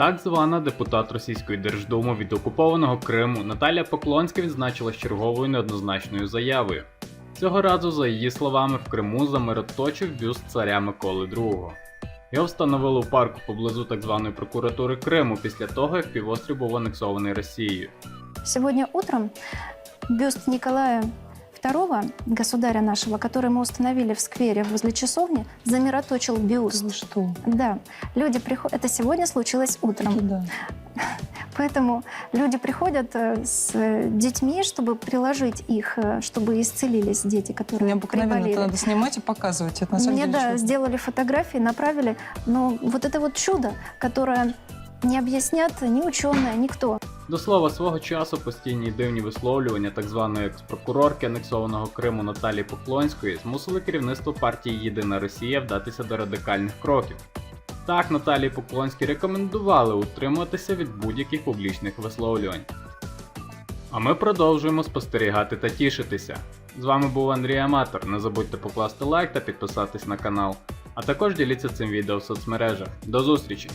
Так звана депутат Російської Держдуми від окупованого Криму Наталія Поклонська відзначилась черговою неоднозначною заявою. Цього разу, за її словами, в Криму замироточив бюст царя Миколи II. Його встановили у парку поблизу так званої прокуратури Криму після того, як півострів був анексований Росією. Сегодня утром бюст Николая II, государя нашего, который мы установили в сквере возле часовни, замироточил бюст. Ну что? Да, люди приходят. Это сегодня случилось утром. Да. Поэтому люди приходят э, с детьми, чтобы приложить их, э, чтобы исцелились дети, которые Необыкновенно. Это приболели. надо снимать и показывать. Это на самом Мне, деле да, что-то. сделали фотографии, направили. Но вот это вот чудо, которое не объяснят ни ученые, никто. До слова, свого часу постійні дивні висловлювання так званої експрокурорки анексованого Криму Наталії Поклонської змусили керівництво партії Єдина Росія вдатися до радикальних кроків. Так, Наталії Поклонській рекомендували утримуватися від будь-яких публічних висловлювань. А ми продовжуємо спостерігати та тішитися. З вами був Андрій Аматор. Не забудьте покласти лайк та підписатись на канал. А також діліться цим відео в соцмережах. До зустрічі!